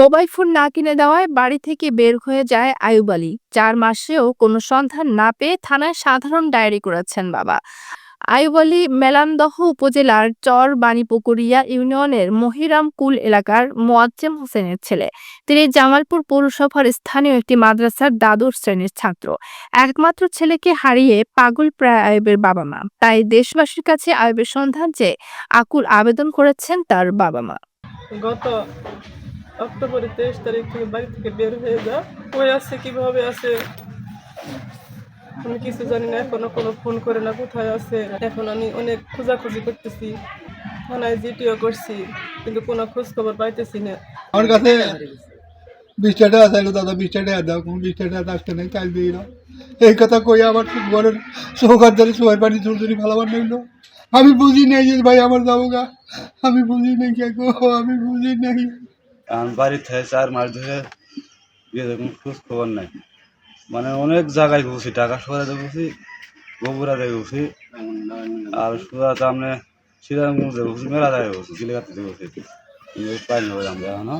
Mobile phone না কিনে দেওয়ায় বাড়ি থেকে বের হয়ে যায় আয়ুব আলী। চার মাসেও কোনো সন্ধান না পেয়ে থানায় সাধারণ ডায়েরি করেছেন বাবা। আয়ুব আলী মেলান্দহ উপজেলার চর বাণীপুকুরিয়া ইউনিয়নের মহিরামকুল এলাকার মোয়াজ্জেম হোসেনের ছেলে। তিনি জামালপুর পৌরসভার স্থানীয় একটি মাদ্রাসার দ্বাদশ শ্রেণির ছাত্র। একমাত্র ছেলেকে হারিয়ে পাগল প্রায় আয়ুবের বাবা মা। তাই দেশবাসীর কাছে আয়ুবের সন্ধান চেয়ে আকুল আবেদন করেছেন তার বাবা মা। গত অক্টোবরের তেইশ তারিখ থেকে বাড়ি থেকে বের হয়ে যা। কই আছে, কীভাবে আছে? আমি কিছু জানি না, এখনও কোনো ফোন করে না কোথায় আছে। এখন আমি অনেক খোঁজাখুঁজি করতেছি, থানায় জিটিও করছি, কিন্তু কোনো খোঁজ খবর পাইতেছি না। আমার কাছে বিশটা টাকা চাইলো, দাদা বিশটা টাকা দাও, কোনো বিশটা টাকা আসতে নেই, চাল দিই না এই কথা কই আমার ঘরের সৌকার ধরে সবাই বাড়ি চুরি ভালোবার নিল। আমি বুঝি নাই যে ভাই আমার যাব গা। আমি বুঝি নাই কে আমি বুঝি নাই। বাড়ি থেকে চার মাস ধরে গিয়ে দেখুন খোঁজ খবর নাই। মানে অনেক জায়গায় ঘুরছি টাকা শহরে ঘুরছি দেখে ঘুরছি, আর সুরাতে আমরা শ্রীরামগঞ্জে ঘুরছি মেলা জায়গায় ঘুরছি গিলেগাতে ঘুরছি। পাইনি আমরা এখনও।